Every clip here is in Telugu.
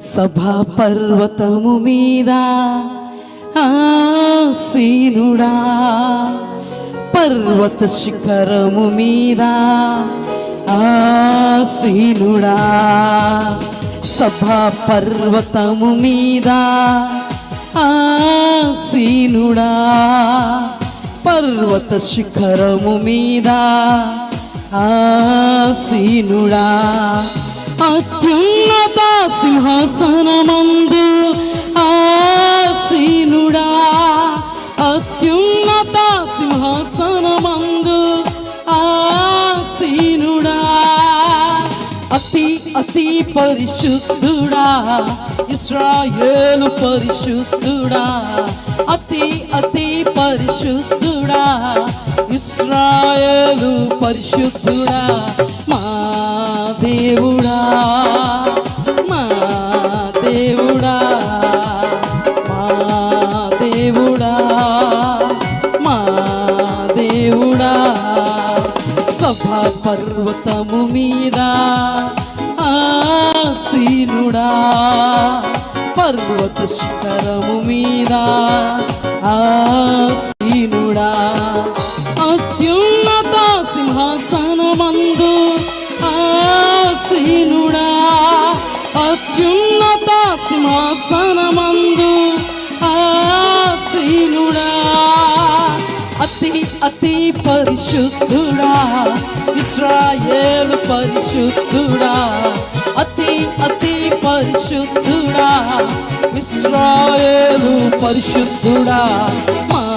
సభా పర్వతము మీద ఆసీనుడా పర్వత శిఖరము మీద ఆసీనుడా. సభా పర్వతము మీద ఆసీనుడా పర్వత శిఖరము మీద ఆసీనుడా. అత్యున్నత సింహాసనమందు ఆసీనుడా. అత్యున్నత సింహాసనమందు ఆసీనుడా. అతి అతి పరిశుద్ధుడా. ఇస్రాయేలు పరిశుద్ధుడా. అతి అతి పరిశుద్ధుడా. ఇస్రాయలు పరిశుద్ధుడా మా దేవుడా మా దేవుడా మా దేవుడా మా దేవుడా. సభా పర్వతము మీద ఆసీనుడా పర్వత శిఖరము మీద సింహాసనమందు ఆసీనుడా. అతి అతి పరిశుద్ధుడా. ఇస్రాయేలు పరిశుద్ధుడా. అతి అతి పరిశుద్ధుడా. ఇస్రాయేలు పరిశుద్ధుడా. మా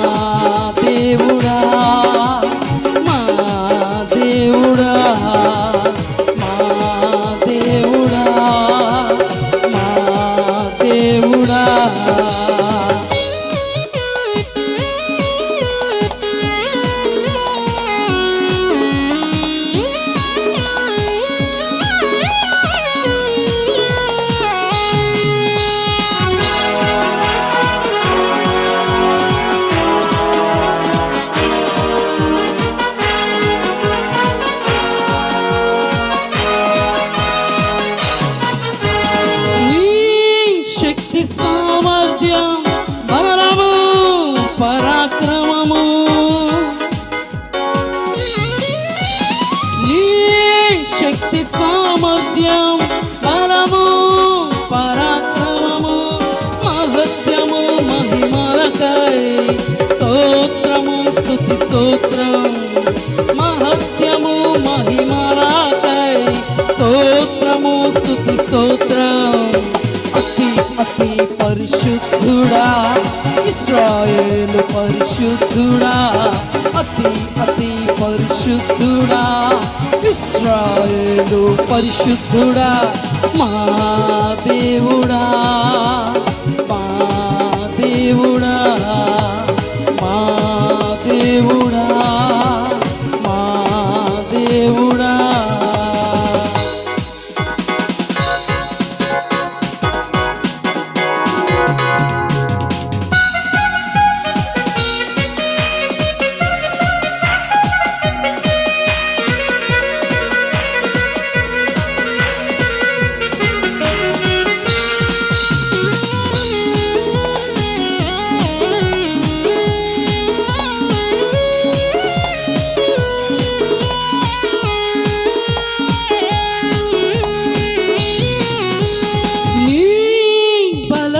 మహిమలకై స్తోత్రము స్తుతి స్తోత్రం. మహత్యము మహిమలకై స్తోత్రము స్తుతి స్తోత్రం. అతి అతి పరిశుద్ధుడా ఇస్రాయేలు పరిశుద్ధుడా అతి అతి పరిశుద్ధుడా ఇస్రాయేలు పరిశుద్ధుడా మా దేవుడా దేవుడా.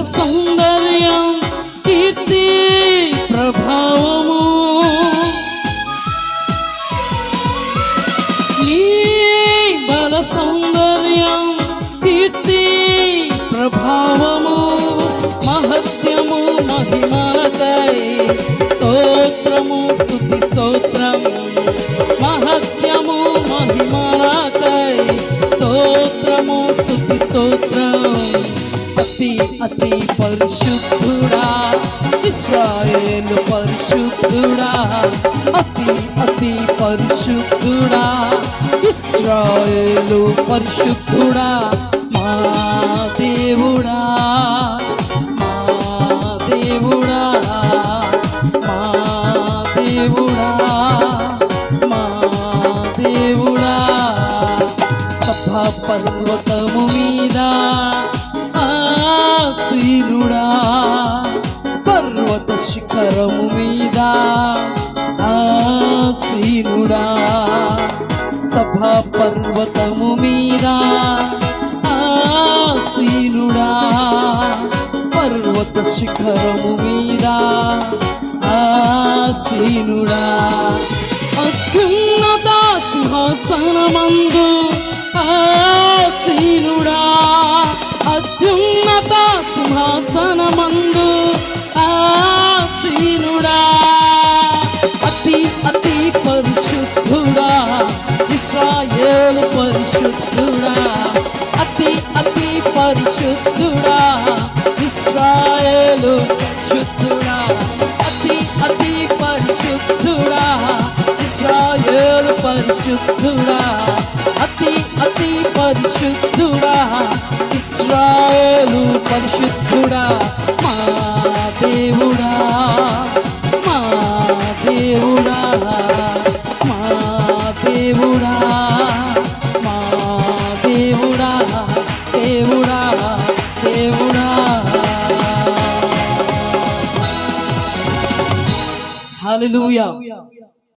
సౌందర్యం కీర్తి ప్రభావము. నీ బల సౌందర్యం కీర్తి ప్రభావము మహత్యము మహిమ. ఇస్రాయేలు పరిశుద్ధుడా? అతి అతి పరిశుద్ధుడా? ఇస్రాయేలు పరిశుద్ధుడా? మా దేవుడా మా దేవుడా మా దేవుడా. ఆసీనుడా సభా పర్వతము మీరా ఆసీనుడా. పర్వత శిఖరము మీరా ఆసీనుడా. అత్యున్నత సింహాసనమందు ఆసీనుడా. అత్యున్నత సింహాసనమందు పరిశుద్ధుడా అతి అతి పరిశుద్ధుడా ఇస్రాయేలు శుద్ధుడా అతి అతి పరిశుద్ధుడా ఇస్రాయేలు పరిశుద్ధుడా అతి అతి పరిశుద్ధుడా ఇస్రాయేలు పరిశుద్ధ Hallelujah.